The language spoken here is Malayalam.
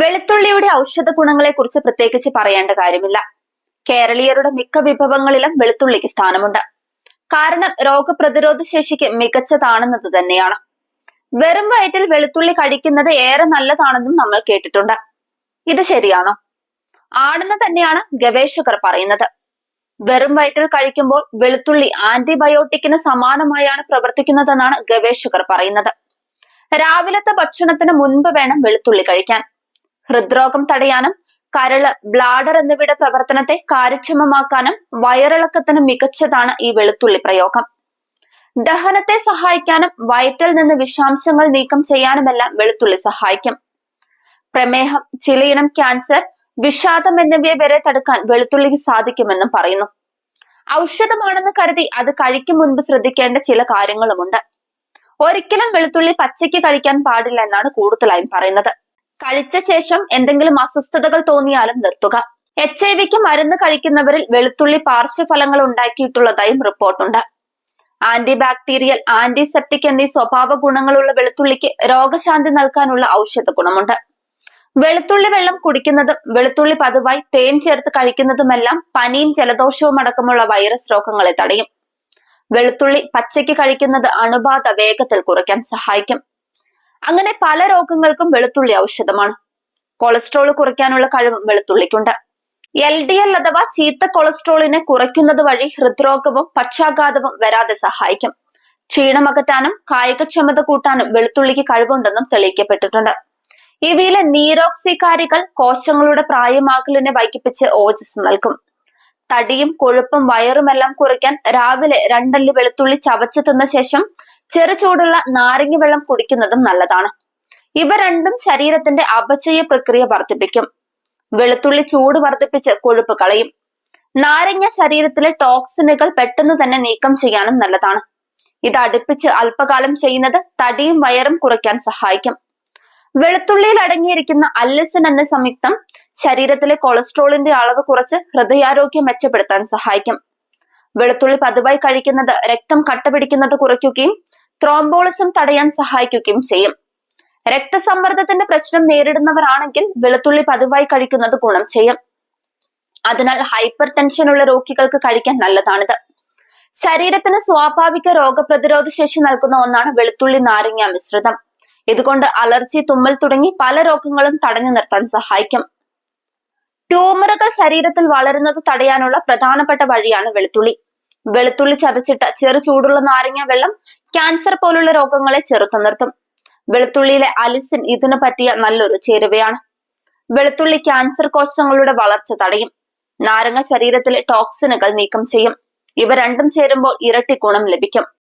വെളുത്തുള്ളിയുടെ ഔഷധ ഗുണങ്ങളെ കുറിച്ച് പ്രത്യേകിച്ച് പറയേണ്ട കാര്യമില്ല. കേരളീയരുടെ മിക്ക വിഭവങ്ങളിലും വെളുത്തുള്ളിക്ക് സ്ഥാനമുണ്ട്. കാരണം രോഗപ്രതിരോധ ശേഷിക്ക് മികച്ചതാണെന്നത് തന്നെയാണ്. വെറും വയറ്റിൽ വെളുത്തുള്ളി കഴിക്കുന്നത് ഏറെ നല്ലതാണെന്നും നമ്മൾ കേട്ടിട്ടുണ്ട്. ഇത് ശരിയാണോ? ആണെന്ന് തന്നെയാണ് ഗവേഷകർ പറയുന്നത്. വെറും വയറ്റിൽ കഴിക്കുമ്പോൾ വെളുത്തുള്ളി ആന്റിബയോട്ടിക്കിന് സമാനമായാണ് പ്രവർത്തിക്കുന്നതെന്നാണ് ഗവേഷകർ പറയുന്നത്. രാവിലത്തെ ഭക്ഷണത്തിന് മുൻപ് വേണം വെളുത്തുള്ളി കഴിക്കാൻ. ഹൃദ്രോഗം തടയാനും കരൾ ബ്ലാഡർ എന്നിവയുടെ പ്രവർത്തനത്തെ കാര്യക്ഷമമാക്കാനും വയറിളക്കത്തിന് മികച്ചതാണ് ഈ വെളുത്തുള്ളി പ്രയോഗം. ദഹനത്തെ സഹായിക്കാനും വയറ്റിൽ നിന്ന് വിഷാംശങ്ങൾ നീക്കം ചെയ്യാനുമെല്ലാം വെളുത്തുള്ളി സഹായിക്കും. പ്രമേഹം ചിലയിനം ക്യാൻസർ വിഷാദം എന്നിവയെ വരെ തടുക്കാൻ വെളുത്തുള്ളിക്ക് സാധിക്കുമെന്നും പറയുന്നു. ഔഷധമാണെന്ന് കരുതി അത് കഴിക്കും മുൻപ് ശ്രദ്ധിക്കേണ്ട ചില കാര്യങ്ങളുമുണ്ട്. ഒരിക്കലും വെളുത്തുള്ളി പച്ചയ്ക്ക് കഴിക്കാൻ പാടില്ല എന്നാണ് കൂടുതലായും പറയുന്നത്. കഴിച്ച ശേഷം എന്തെങ്കിലും അസ്വസ്ഥതകൾ തോന്നിയാലും നിർത്തുക. എച്ച് ഐ വിക്ക് മരുന്ന് കഴിക്കുന്നവരിൽ വെളുത്തുള്ളി പാർശ്വഫലങ്ങൾ ഉണ്ടാക്കിയിട്ടുള്ളതായും റിപ്പോർട്ടുണ്ട്. ആന്റി ബാക്ടീരിയൽ ആന്റിസെപ്റ്റിക് എന്നീ സ്വഭാവ ഗുണങ്ങളുള്ള വെളുത്തുള്ളിക്ക് രോഗശാന്തി നൽകാനുള്ള ഔഷധ ഗുണമുണ്ട്. വെളുത്തുള്ളി വെള്ളം കുടിക്കുന്നതും വെളുത്തുള്ളി പതിവായി തേൻ ചേർത്ത് കഴിക്കുന്നതുമെല്ലാം പനിയും ജലദോഷവും അടക്കമുള്ള വൈറസ് രോഗങ്ങളെ തടയും. വെളുത്തുള്ളി പച്ചയ്ക്ക് കഴിക്കുന്നത് അണുബാധ വേഗത്തിൽ കുറയ്ക്കാൻ സഹായിക്കും. അങ്ങനെ പല രോഗങ്ങൾക്കും വെളുത്തുള്ളി ഔഷധമാണ്. കൊളസ്ട്രോൾ കുറയ്ക്കാനുള്ള കഴിവും വെളുത്തുള്ളിക്കുണ്ട്. എൽ ഡി എൽ അഥവാ ചീത്ത കൊളസ്ട്രോളിനെ കുറയ്ക്കുന്നത് വഴി ഹൃദ്രോഗവും പക്ഷാഘാതവും വരാതെ സഹായിക്കും. ക്ഷീണമകറ്റാനും കായികക്ഷമത കൂട്ടാനും വെളുത്തുള്ളിക്ക് കഴിവുണ്ടെന്നും തെളിയിക്കപ്പെട്ടിട്ടുണ്ട്. ഇവയിലെ നീരോക്സികാരികൾ കോശങ്ങളുടെ പ്രായമാകലിനെ വൈകിപ്പിച്ച് ഓജസ് നൽകും. തടിയും കൊഴുപ്പും വയറുമെല്ലാം കുറയ്ക്കാൻ രാവിലെ രണ്ടല്ലി വെളുത്തുള്ളി ചവച്ചു തിന്ന ശേഷം ചെറു ചൂടുള്ള നാരങ്ങ വെള്ളം കുടിക്കുന്നതും നല്ലതാണ്. ഇവ രണ്ടും ശരീരത്തിന്റെ അപചയ പ്രക്രിയ വർദ്ധിപ്പിക്കും. വെളുത്തുള്ളി ചൂട് വർദ്ധിപ്പിച്ച് കൊഴുപ്പ് കളയും. നാരങ്ങ ശരീരത്തിലെ ടോക്സിനുകൾ പെട്ടെന്ന് തന്നെ നീക്കം ചെയ്യാനും നല്ലതാണ്. ഇത് അടുപ്പിച്ച് അല്പകാലം ചെയ്യുന്നത് തടിയും വയറും കുറയ്ക്കാൻ സഹായിക്കും. വെളുത്തുള്ളിയിൽ അടങ്ങിയിരിക്കുന്ന അല്ലിസൻ എന്ന സംയുക്തം ശരീരത്തിലെ കൊളസ്ട്രോളിന്റെ അളവ് കുറച്ച് ഹൃദയാരോഗ്യം മെച്ചപ്പെടുത്താൻ സഹായിക്കും. വെളുത്തുള്ളി പതിവായി കഴിക്കുന്നത് രക്തം കട്ടപിടിക്കുന്നത് കുറയ്ക്കുകയും ത്രോംബോളിസം തടയാൻ സഹായിക്കുകയും ചെയ്യും. രക്തസമ്മർദ്ദത്തിന്റെ പ്രശ്നം നേരിടുന്നവരാണെങ്കിൽ വെളുത്തുള്ളി പതിവായി കഴിക്കുന്നത് ഗുണം ചെയ്യും. അതിനാൽ ഹൈപ്പർ ടെൻഷൻ ഉള്ള രോഗികൾക്ക് കഴിക്കാൻ നല്ലതാണിത്. ശരീരത്തിന് സ്വാഭാവിക രോഗപ്രതിരോധ ശേഷി നൽകുന്ന ഒന്നാണ് വെളുത്തുള്ളി നാരങ്ങ മിശ്രിതം. ഇതുകൊണ്ട് അലർജി തുമ്മൽ തുടങ്ങി പല രോഗങ്ങളും തടഞ്ഞു നിർത്താൻ സഹായിക്കും. ട്യൂമറുകൾ ശരീരത്തിൽ വളരുന്നത് തടയാനുള്ള പ്രധാനപ്പെട്ട വഴിയാണ് വെളുത്തുള്ളി. വെളുത്തുള്ളി ചതച്ചിട്ട ചെറു ചൂടുള്ള നാരങ്ങ വെള്ളം ക്യാൻസർ പോലുള്ള രോഗങ്ങളെ ചെറുത്തു നിർത്തും. വെളുത്തുള്ളിയിലെ അലിസിൻ ഇതിനു പറ്റിയ നല്ലൊരു ചേരുവയാണ്. വെളുത്തുള്ളി ക്യാൻസർ കോശങ്ങളുടെ വളർച്ച തടയും. നാരങ്ങ ശരീരത്തിലെ ടോക്സിനുകൾ നീക്കം ചെയ്യും. ഇവ രണ്ടും ചേരുമ്പോൾ ഇരട്ടി ഗുണം ലഭിക്കും.